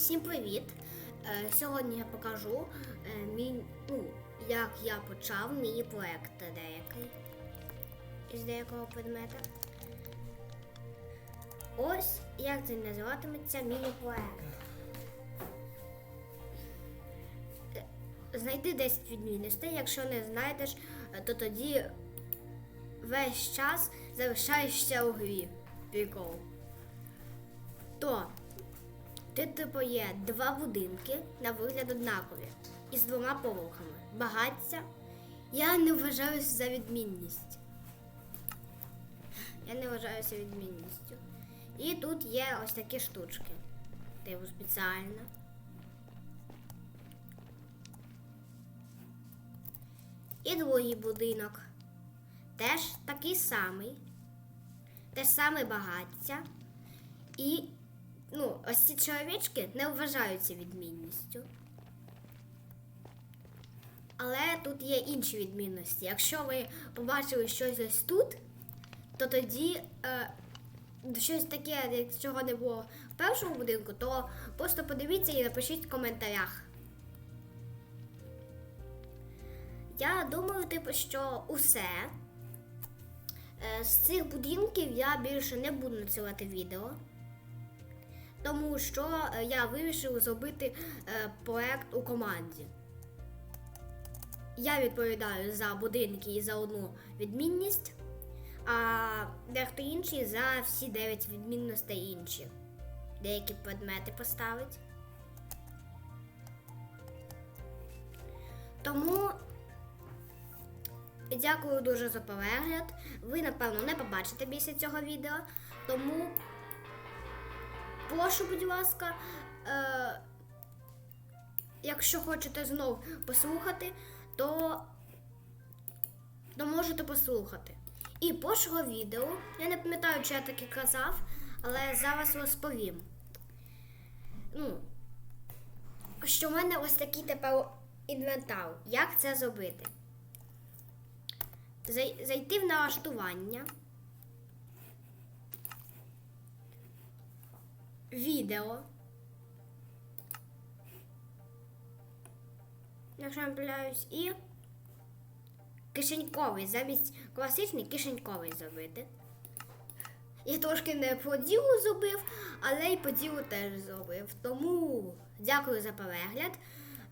Всім привіт! Е, Сьогодні я покажу, е, мій, ну, як я почав мій проект деякий із деякого предмета. Ось як це називатиметься міні-проект. Е, Знайди 10 відмінностей. Якщо не знайдеш, то тоді весь час залишаєшся у грі. Прикол. То ти типу є два будинки на вигляд однакові із двома поверхами. Багаття. Я не вважаюся за відмінність. Я не вважаюся відмінністю. І тут є ось такі штучки. Типу спеціально. І другий будинок. Теж такий самий. Те саме багаття. І ось ці чоловічки не вважаються відмінністю. Але тут є інші відмінності. Якщо ви побачили щось ось тут, то тоді е, щось таке, чого не було в першому будинку, то просто подивіться і напишіть в коментарях. Я думаю, типу, що усе. Е, З цих будинків я більше не буду надсилати відео тому що е, я вирішив зробити е, проект у команді. Я відповідаю за будинки і за одну відмінність, а дехто інший за всі 9 відмінностей інші. Деякі предмети поставить. Тому дякую дуже за перегляд. Ви, напевно, не побачите після цього відео, тому Прошу, будь ласка, е, якщо хочете знов послухати, то, то можете послухати. І першого відео, я не пам'ятаю, чи я таки казав, але зараз розповім. Ну, що в мене ось такий тепер інвентар. Як це зробити? Зай- Зайти в налаштування. Відео. Якщо я помиляюсь, і кишеньковий, замість класичний кишеньковий зробити. Я трошки не по ділу зробив, але й по ділу теж зробив. Тому дякую за перегляд.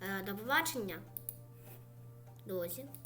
Е, До побачення. Друзі.